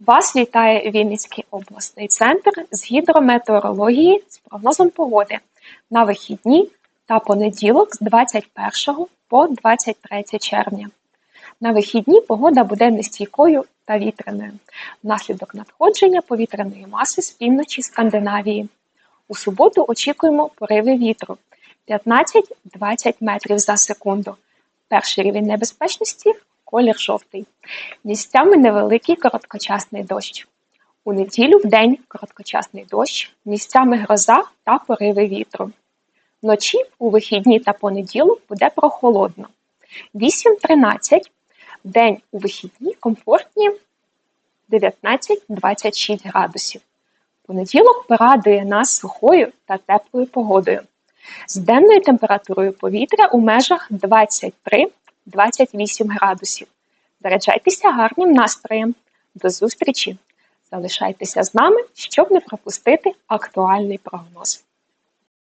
Вас вітає Вінницький обласний центр з гідрометеорології з прогнозом погоди на вихідні та понеділок з 21 по 23 червня. На вихідні погода буде нестійкою та вітряною внаслідок надходження повітряної маси з півночі Скандинавії. У суботу очікуємо пориви вітру 15-20 метрів за секунду. Перший рівень небезпечності колір жовтий. Місцями невеликий короткочасний дощ. У неділю в день короткочасний дощ, місцями гроза та пориви вітру. Вночі у вихідні та понеділок буде прохолодно. 8-13, в день у вихідні комфортні 19-26 градусів. Понеділок порадує нас сухою та теплою погодою. З денною температурою повітря у межах 23-28 градусів. Заряджайтеся гарним настроєм. До зустрічі! Залишайтеся з нами, щоб не пропустити актуальний прогноз.